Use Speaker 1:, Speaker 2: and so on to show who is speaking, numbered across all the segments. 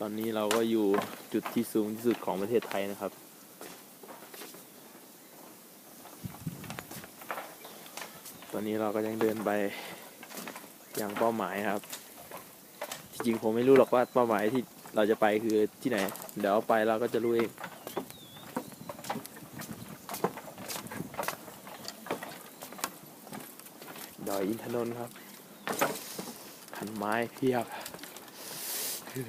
Speaker 1: ตอนนี้เราก็อยู่จุดที่สูงที่สุดของประเทศไทยนะครับ ตอนนี้เราก็ยังเดินไปยังเป้าหมายครับ จริงๆผมไม่รู้หรอกว่าเป้าหมายที่เราจะไปคือที่ไหน เดี๋ยวไปเราก็จะรู้เองดอยอินทนนท์ครับพันไม้เพียบ Let's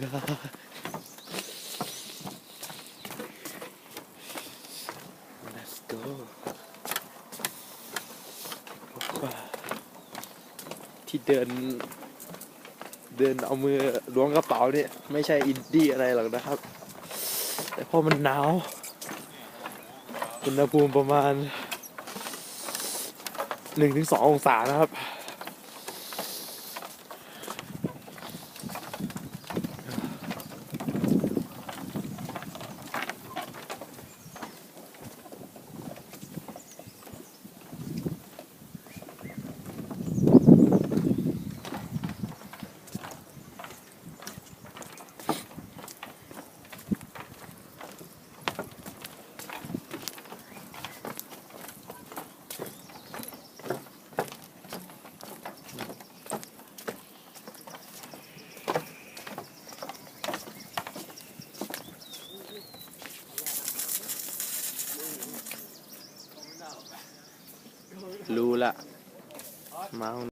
Speaker 1: go ที่เดิน เดินเอามือล้วงกระเป๋าเนี่ย ไม่ใช่อินดี้อะไรหรอกนะครับ แต่พราะมันหนาวอุณหภูมิประมาณหนึ่งถึงสององศานะครับ รู้ละมาห้อง